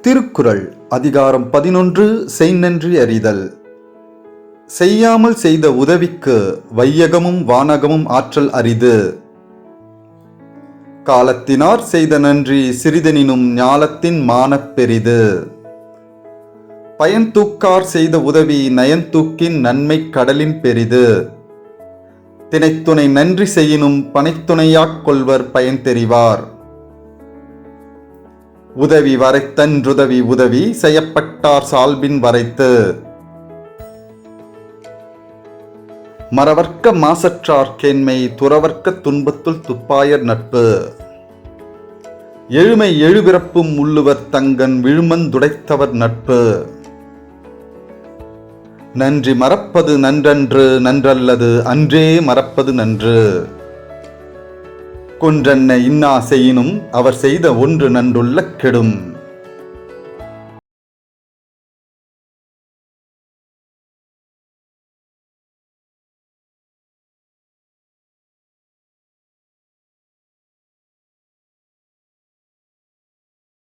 திருக்குறள் அதிகாரம் பதினொன்று செய்நன்றி அறிதல். செய்யாமல் செய்த உதவிக்கு வையகமும் வானகமும் ஆற்றல் அரிது. காலத்தினார் செய்த நன்றி சிறிதெனினும் ஞாலத்தின் மானப் பெரிது. பயன் தூக்கார் செய்த உதவி நயன்தூக்கின் நன்மை கடலின் பெரிது. தினைத்துணை நன்றி செய்யினும் பனைத்துணையாக் கொள்வர் பயன் தெரிவார். உதவி வரைத்தன்றுதவி உதவி செய்யப்பட்டார் சால்பின் வரைத்து. மறவர்க்க மாசற்றார் கேண்மை துறவர்க்க துன்பத்துள் துப்பாயர் நட்பு. எழுமை எழுபிறப்பும் உள்ளுவர் தங்கன் விழுமந்துடைத்தவர் நட்பு. நன்றி மறப்பது நன்றன்று நன்றல்லது அன்றே மறப்பது நன்று. கொன்றன்ன இன்னா செய்யினும் அவர் செய்த ஒன்று நன்றுள்ள கெடும்.